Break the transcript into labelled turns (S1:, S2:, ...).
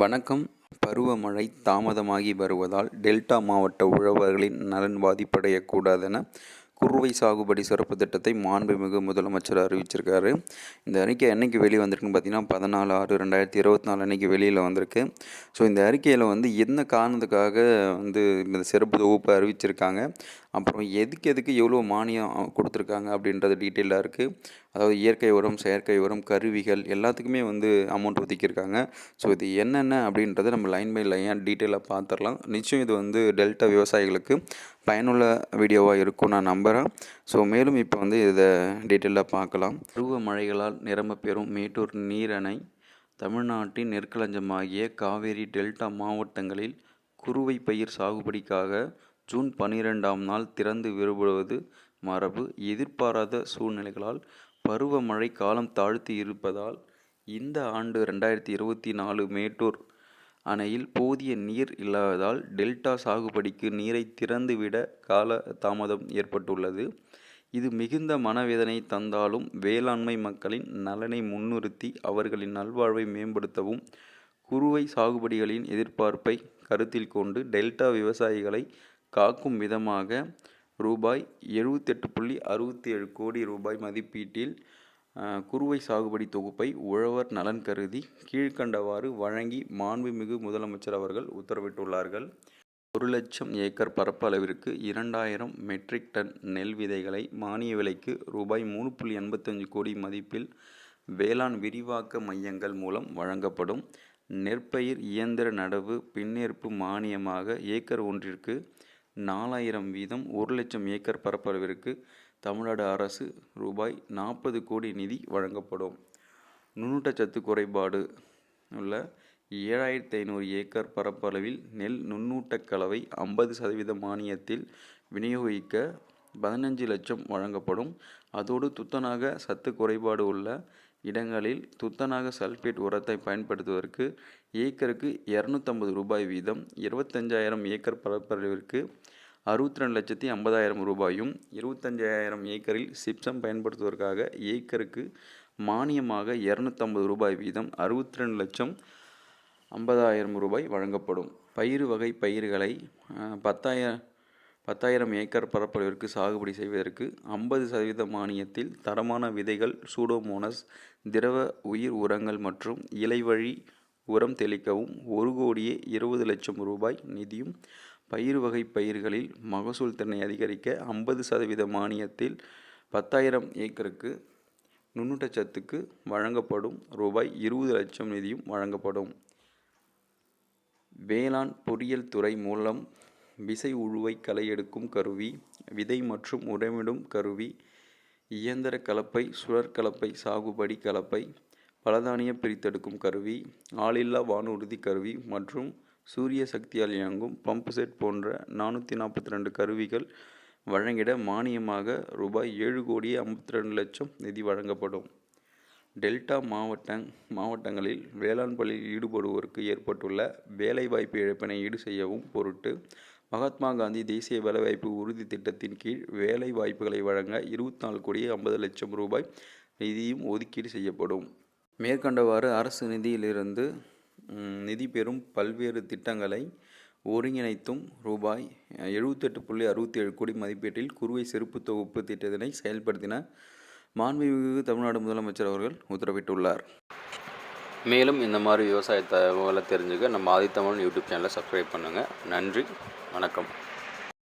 S1: வணக்கம். பருவமழை தாமதமாகி வருவதால் டெல்டா மாவட்ட உழவர்களின் நலன் பாதிப்படையக்கூடாதென குறுவை சாகுபடி சிறப்பு திட்டத்தை மாண்புமிகு முதலமைச்சர் அறிவிச்சிருக்காரு. இந்த அறிக்கை என்னைக்கு வெளியே வந்திருக்குன்னு பார்த்தீங்கன்னா பதினாலு ஆறு ரெண்டாயிரத்தி இருபத்தி நாலு அன்னைக்கு வெளியில் வந்திருக்கு. ஸோ இந்த அறிக்கையில் வந்து என்ன காரணத்துக்காக வந்து இந்த சிறப்பு தொகுப்பு அறிவிச்சிருக்காங்க? அப்புறம் எதுக்கு எதுக்கு எவ்வளோ மானியம் கொடுத்துருக்காங்க அப்படின்றது டீட்டெயிலாக இருக்குது அதாவது இயற்கை உரம் செயற்கை உரம் கருவிகள் எல்லாத்துக்குமே வந்து அமௌண்ட் ஒதுக்கியிருக்காங்க. ஸோ இது என்னென்ன அப்படின்றத நம்ம லைன் பை லைனாக டீட்டெயிலாக பார்த்துடலாம் நிச்சயம் இது வந்து டெல்டா விவசாயிகளுக்கு பயனுள்ள வீடியோவாக இருக்கும் நான் நம்புகிறேன் ஸோ மேலும் இப்போ வந்து இதை டீட்டெயிலாக பார்க்கலாம் பருவ மழைகளால் நிரம்ப பெறும் மேட்டூர் நீரணை தமிழ்நாட்டின் நெற்களஞ்சமாகிய காவேரி டெல்டா மாவட்டங்களில் குறுவை பயிர் சாகுபடிக்காக ஜூன் பனிரெண்டாம் நாள் திறந்து விடுவது மரபு. எதிர்பாராத சூழ்நிலைகளால் பருவமழை காலம் தாழ்த்தி இருப்பதால் இந்த ஆண்டு ரெண்டாயிரத்தி இருபத்தி நாலு மேட்டூர் அணையில் போதிய நீர் இல்லாததால் டெல்டா சாகுபடிக்கு நீரை திறந்துவிட கால தாமதம் ஏற்பட்டுள்ளது. இது மிகுந்த மனவேதனை தந்தாலும் வேளாண்மை மக்களின் நலனை முன்னிறுத்தி அவர்களின் நல்வாழ்வை மேம்படுத்தவும் குறுவை சாகுபடிகளின் எதிர்பார்ப்பை கருத்தில் கொண்டு டெல்டா விவசாயிகளை காக்கும் விதமாக ரூபாய் எழுபத்தெட்டு புள்ளி அறுபத்தி ஏழு கோடி ரூபாய் மதிப்பீட்டில் குறுவை சாகுபடி தொகுப்பை உழவர் நலன் கருதி கீழ்கண்டவாறு வழங்கி மாண்புமிகு முதலமைச்சர் அவர்கள் உத்தரவிட்டுள்ளார்கள். ஒரு லட்சம் ஏக்கர் பரப்பளவிற்கு இரண்டாயிரம் மெட்ரிக் டன் நெல் விதைகளை மானிய விலைக்கு ரூபாய் மூணு புள்ளி எண்பத்தஞ்சு கோடி மதிப்பில் வேளாண் விரிவாக்க மையங்கள் மூலம் வழங்கப்படும். நெற்பயிர் இயந்திர நடவு பின்னேற்பு மானியமாக ஏக்கர் ஒன்றிற்கு நாலாயிரம் வீதம் ஒரு லட்சம் ஏக்கர் பரப்பளவிற்கு தமிழ்நாடு அரசு ரூபாய் நாற்பது கோடி நிதி வழங்கப்படும். நுண்ணூட்டச்சத்து குறைபாடு உள்ள ஏழாயிரத்தி ஐநூறு ஏக்கர் பரப்பளவில் நெல் நுண்ணூட்ட கலவை ஐம்பது சதவீத மானியத்தில் விநியோகிக்க பதினஞ்சு லட்சம் வழங்கப்படும். அதோடு துத்தநாக சத்து குறைபாடு உள்ள இடங்களில் துத்தநாக சல்பேட் உரத்தை பயன்படுத்துவதற்கு ஏக்கருக்கு இரநூத்தம்பது ரூபாய் வீதம் இருபத்தஞ்சாயிரம் ஏக்கர் பரப்பளவிற்கு அறுபத்தி ரெண்டு லட்சத்தி ஐம்பதாயிரம் ரூபாயும் இருபத்தஞ்சாயிரம் ஏக்கரில் சிப்சம் பயன்படுத்துவதற்காக ஏக்கருக்கு மானியமாக இரநூத்தம்பது ரூபாய் வீதம் அறுபத்தி ரெண்டு லட்சம் ஐம்பதாயிரம் ரூபாய் வழங்கப்படும். பயிறு வகை பயிர்களை பத்தாயிரம் பத்தாயிரம் ஏக்கர் பரப்பளவிற்கு சாகுபடி செய்வதற்கு ஐம்பது சதவீத மானியத்தில் தரமான விதைகள் சூடோமோனஸ் திரவ உயிர் உரங்கள் மற்றும் இலைவழி உரம் தெளிக்கவும் ஒரு கோடியே இருபது லட்சம் ரூபாய் நிதியும் பயிர் வகை பயிர்களில் மகசூல் திறனை அதிகரிக்க ஐம்பது சதவீத மானியத்தில் பத்தாயிரம் ஏக்கருக்கு நுண்ணூட்டச்சத்துக்கு வழங்கப்படும் ரூபாய் இருபது லட்சம் நிதியும் வழங்கப்படும். வேளாண் பொறியியல் துறை மூலம் விசை உழுவை களை எடுக்கும் கருவி விதை மற்றும் உரமிடும் கருவி இயந்திர கலப்பை சுழற்கலப்பை சாகுபடி கலப்பை பலதானிய பிரித்தெடுக்கும் கருவி ஆளில்லா வானூர்தி கருவி மற்றும் சூரிய சக்தியால் இயங்கும் பம்பு செட் போன்ற நானூற்றி நாற்பத்தி ரெண்டு கருவிகள் வழங்கிட மானியமாக ரூபாய் ஏழு கோடி ஐம்பத்தி ரெண்டு லட்சம் நிதி வழங்கப்படும். டெல்டா மாவட்ட மாவட்டங்களில் வேளாண் பணியில் ஈடுபடுவோருக்கு ஏற்பட்டுள்ள வேலைவாய்ப்பு இழப்பினை ஈடு செய்யவும் பொருட்டு மகாத்மா காந்தி தேசிய வேலைவாய்ப்பு உறுதி திட்டத்தின் கீழ் வேலை வாய்ப்புகளை வழங்க இருபத்தி நாலு கோடியே ஐம்பது லட்சம் ரூபாய் நிதியும் ஒதுக்கீடு செய்யப்படும். மேற்கண்டவாறு அரசு நிதியிலிருந்து நிதி பெறும் பல்வேறு திட்டங்களை ஒருங்கிணைத்தும் ரூபாய் எழுபத்தெட்டு புள்ளி அறுபத்தி ஏழு கோடி மதிப்பீட்டில் குறுவை செருப்பு தொகுப்பு திட்டத்தினை செயல்படுத்தின மாண்புமிகு தமிழ்நாடு முதலமைச்சர் அவர்கள் உத்தரவிட்டுள்ளார். மேலும் இந்த மாதிரி விவசாய தகவலை தெரிஞ்சுக்க நம்ம ஆதித்தமிழ் யூடியூப் சேனலை சப்ஸ்கிரைப் பண்ணுங்கள் நன்றி. வணக்கம்.